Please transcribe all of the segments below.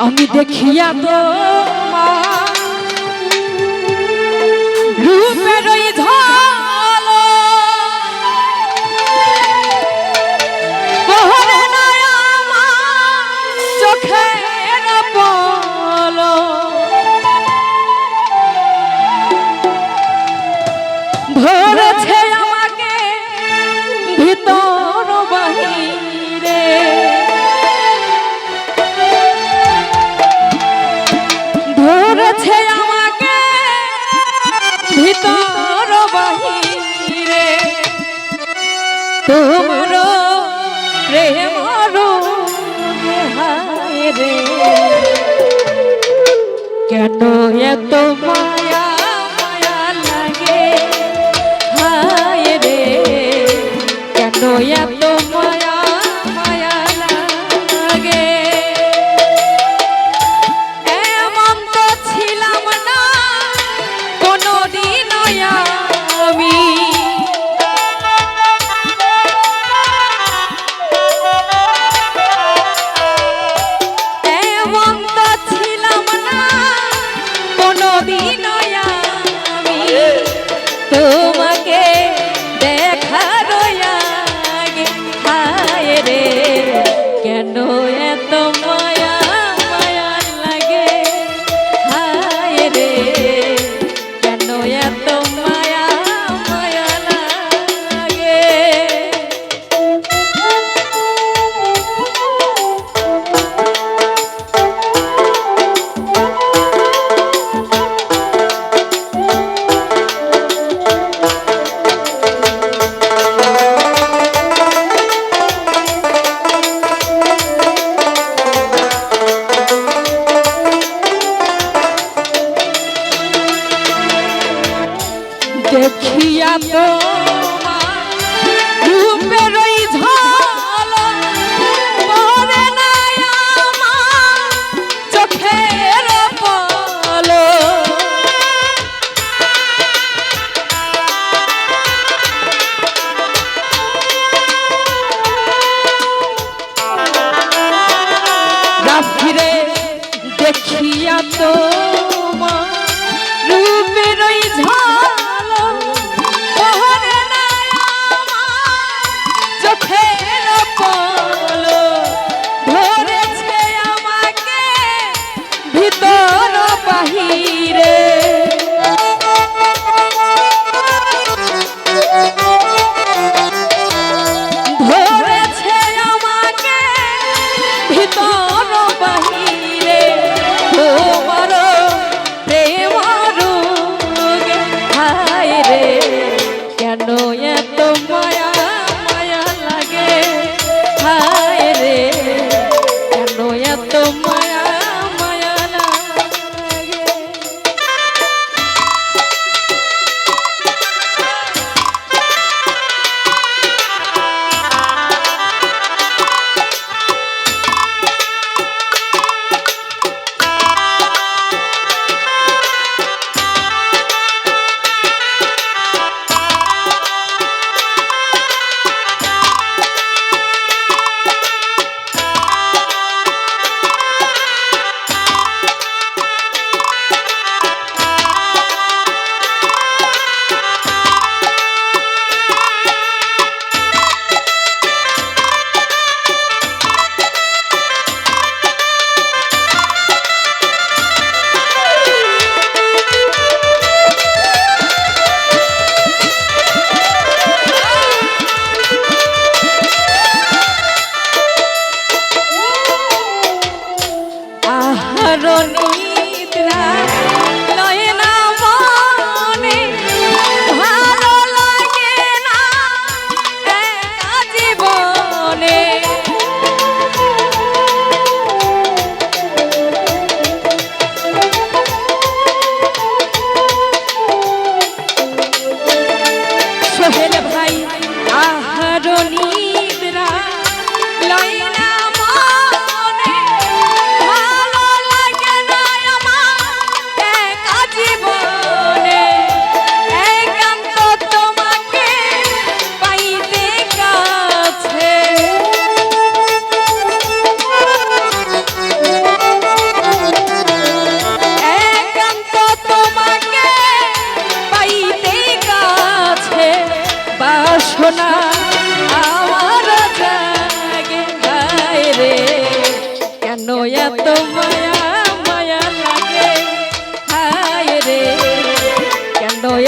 আমি দেখিয়া তো রূপ তোমরো প্রেম রে। কেন এত মায়া মায়া লাগে হায় রে? কেন এত দেখিয়া তো রূপেরই ঝল মরে না আমার চোখের পল রাত্রিরে দেখিয়া তো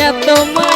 এত মা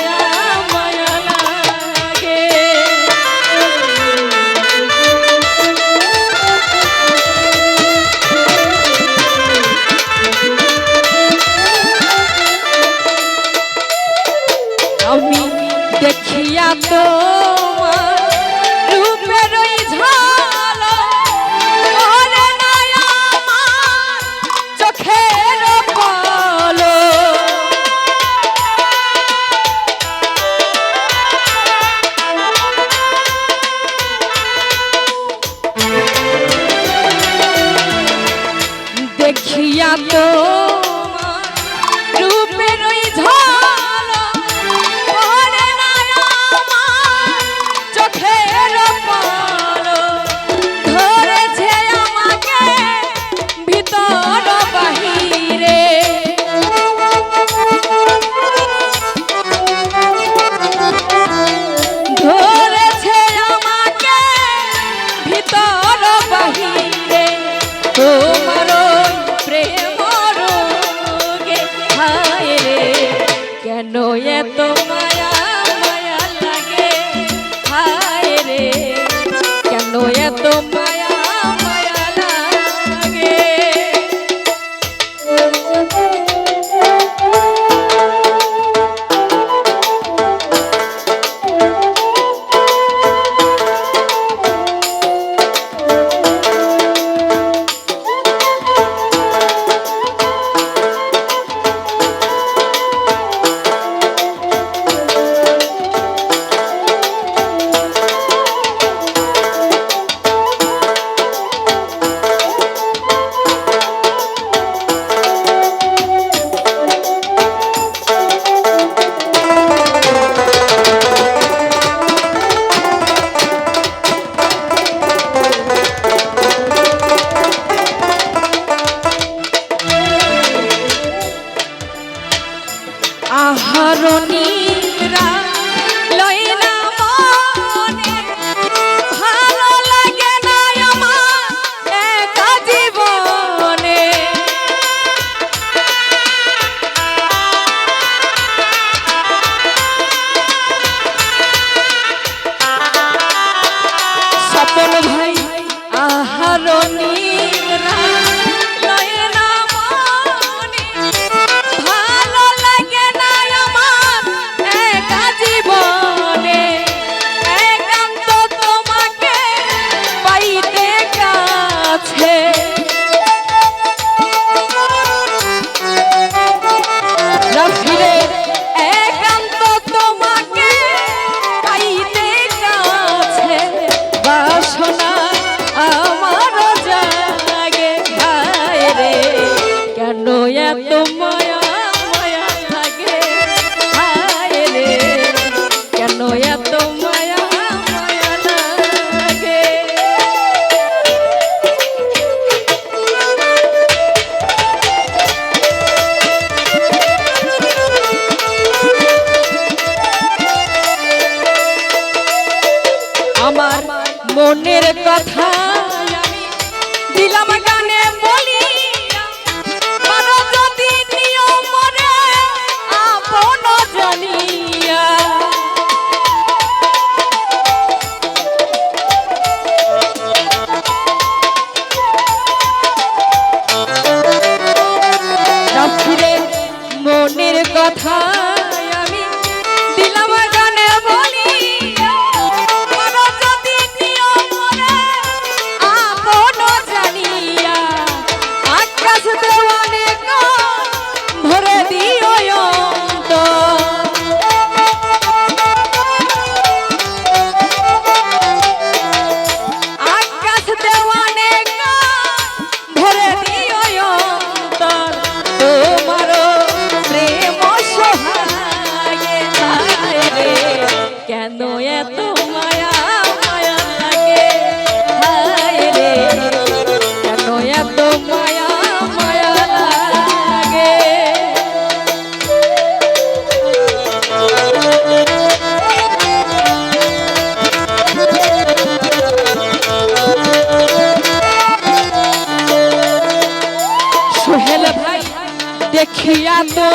দেখিয়া তো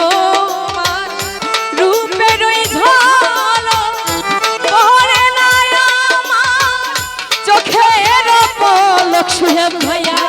রূপের চোখের পলক সোহেল ভাইয়া